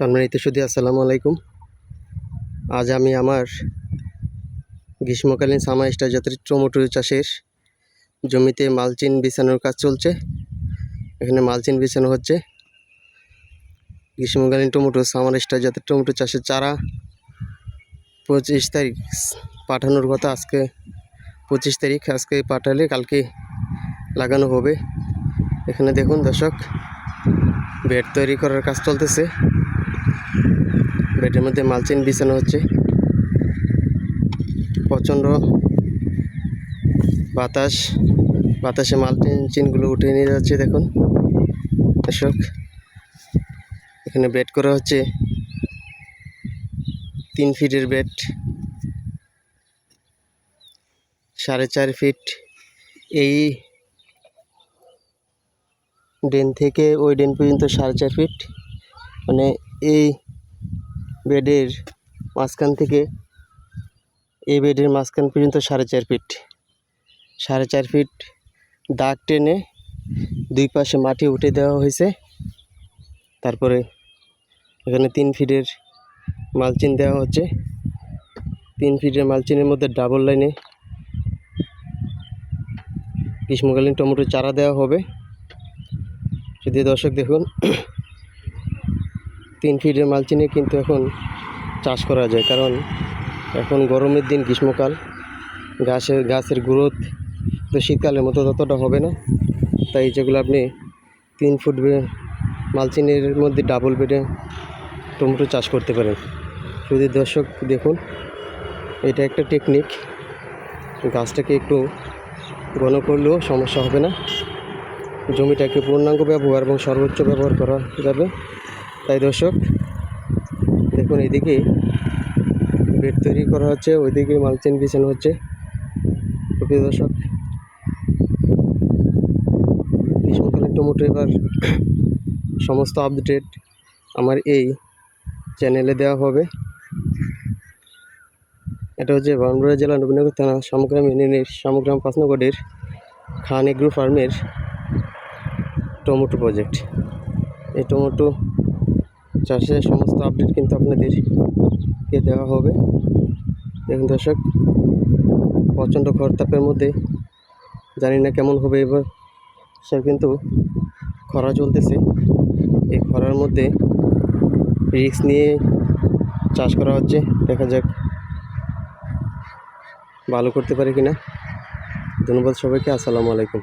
সম্মানিত সুদী আসসালামু আলাইকুম। আজ আমি আমার গ্রীষ্মকালীন সামার স্টার জাতের টমেটো চাষের জমিতে মালচিন বিছানোর কাজ চলছে। এখানে মালচিন বিছানো হচ্ছে। গ্রীষ্মকালীন টমেটো, সামার স্টার জাতের টমেটো চাষের চারা পঁচিশ তারিখ পাঠানোর কথা আজকে পঁচিশ তারিখ আজকে পাঠালে কালকে লাগানো হবে। এখানে দেখুন দর্শক, বেড তৈরি করার কাজ চলতেছে। বেডের মধ্যে মালচিন বিছানো হচ্ছে। প্রচণ্ড বাতাস, বাতাসে মালচিন চিনগুলো উঠে নিয়ে যাচ্ছে দেখুন। দর্শক, এখানে বেড করা হচ্ছে। তিন ফিটের বেড, সাড়ে চার ফিট। এই ডেন থেকে ওই ডেন পর্যন্ত সাড়ে চার ফিট। মানে এই বেডের মাঝখান থেকে, এই বেডের মাঝখান পর্যন্ত সাড়ে চার ফিট। সাড়ে চার ফিট দাগ টেনে দুই পাশে মাটি উঠে দেওয়া হয়েছে। তারপরে এখানে তিন ফিটের মালচিন দেওয়া হচ্ছে। তিন ফিটের মালচিনের মধ্যে ডাবল লাইনে গ্রীষ্মকালীন টমেটো চারা দেওয়া হবে। যদি দর্শক দেখুন তিন ফিটের মালচিনে কিন্তু এখন চাষ করা যায়। কারণ এখন গরমের দিন গ্রীষ্মকাল, গাছের গাছের গ্রোথ তো শীতকালের মতো ততটা হবে না। তাই যেগুলো আপনি তিন ফুট মালচিনের মধ্যে ডাবল বেডে টমেটো চাষ করতে পারেন। যদি দর্শক দেখুন, এটা একটা টেকনিক গাছটাকে একটু ঘন করলেও সমস্যা হবে না। জমিটাকে পূর্ণাঙ্গ ব্যবহার এবং সর্বোচ্চ ব্যবহার করা যাবে। তাই দর্শক, দেখুন এইদিকে বেড তৈরি করা হচ্ছে, ওইদিকে মালচিন বিছানো হচ্ছে। প্রিয় দর্শক গ্রীষ্মকালীন টমেটো এবার সমস্ত আপডেট আমার এই চ্যানেলে দেওয়া হবে। এটা হচ্ছে বাঁকুড়া জেলা নবীনগর থানা, সমগ্রাম ইউনিয়নের সমগ্রাম পাঁচনগরের খান এগ্রো ফার্মের টমেটো প্রজেক্ট এই টমেটো চাষের সমস্ত আপডেট কিন্তু আপনাদেরকে দেওয়া হবে। দেখুন দর্শক, প্রচণ্ড খরতাপের মধ্যে, জানি না কেমন হবে এবার সে কিন্তু খরা চলতেছে। এই খরার মধ্যে রিস্ক নিয়ে চাষ করা হচ্ছে, দেখা যাক ভালো করতে পারে কিনা। ধন্যবাদ সবাইকে, আসসালামু আলাইকুম।